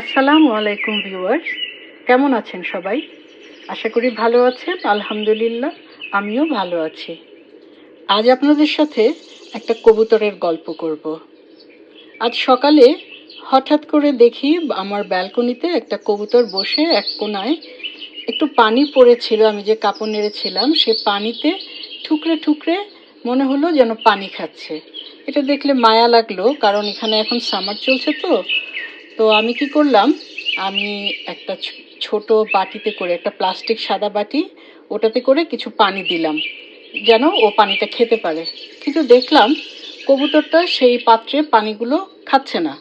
আসসালামু আলাইকুম ভিউয়ার্স। কেমন আছেন সবাই? আশা করি ভালো আছেন, আলহামদুলিল্লাহ, আমিও ভালো আছি। আজ আপনাদের সাথে একটা কবুতরের গল্প করব। আজ সকালে হঠাৎ করে দেখি আমার ব্যালকনিতে একটা কবুতর বসে এক কোনায় একটু পানি পড়েছিল, আমি যে কাপড় নেড়েছিলাম, সে পানিতে ঠুকরে ঠুকরে মনে হলো যেন পানি খাচ্ছে। এটা দেখলে মায়া লাগল, কারণ এখানে এখন সামার চলছে তো তো আমি কি করলাম? আমি একটা ছোট বাটিতে করে, একটা প্লাস্টিক সাদা বাটি, ওটাতে করে কিছু পানি দিলাম। যেন ও পানিটা খেতে পারে। কিন্তু দেখলাম কবুতরটা সেই পাত্রে পানিগুলো খাচ্ছে না।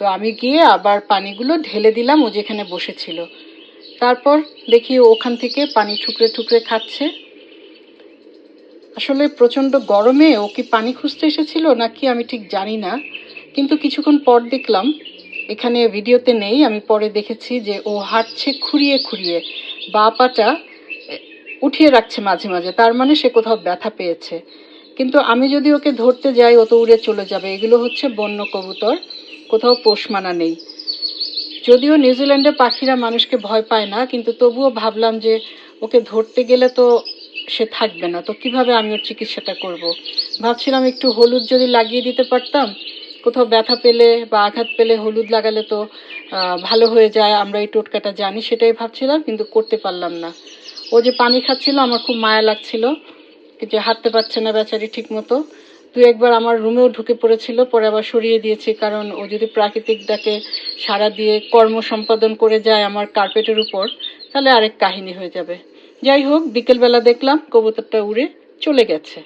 তো আমি গিয়ে আবার পানিগুলো ঢেলে দিলাম ও যেখানে বসেছিল। তারপর দেখি ওখান থেকে পানি ঠুকরে ঠুকরে খাচ্ছে। আসলে প্রচণ্ড গরমে ও কি পানি খুঁজতে এসেছিল নাকি আমি ঠিক জানি না। কিন্তু কিছুক্ষণ পর দেখলাম এখানে ভিডিওতে নেই, আমি পরে দেখেছি যে ও হাঁটছে খুঁড়িয়ে খুঁড়িয়ে। বা পাটা উঠিয়ে রাখছে মাঝে মাঝে, তার মানে সে কোথাও ব্যথা পেয়েছে। কিন্তু আমি যদি ওকে ধরতে যাই, ও তো উড়ে চলে যাবে। এগুলো হচ্ছে বন্য কবুতর, কোথাও পোষ মানা নেই। যদিও নিউজিল্যান্ডের পাখিরা মানুষকে ভয় পায় না, কিন্তু তবুও ভাবলাম যে ওকে ধরতে গেলে তো সে থাকবে না, তো কীভাবে আমি ওর চিকিৎসাটা করব। ভাবছিলাম একটু হলুদ যদি লাগিয়ে দিতে পারতাম কোথাও ব্যথা পেলে বা আঘাত পেলে হলুদ লাগালে তো ভালো হয়ে যায়, আমরা এই টোটকাটা জানি, সেটাই ভাবছিলাম, কিন্তু করতে পারলাম না। ও যে পানি খাচ্ছিল, আমার খুব মায়া লাগছিল যে হাঁটতে পারছে না বেচারি ঠিক মতো দু একবার আমার রুমেও ঢুকে পড়েছিল, পরে আবার সরিয়ে দিয়েছি, কারণ ও যদি প্রাকৃতিক ডাকে সারা দিয়ে কর্ম সম্পাদন করে যায় আমার কার্পেটের উপর, তাহলে আরেক কাহিনী হয়ে যাবে। যাই হোক, বিকেলবেলা দেখলাম কবুতরটা উড়ে চলে গেছে।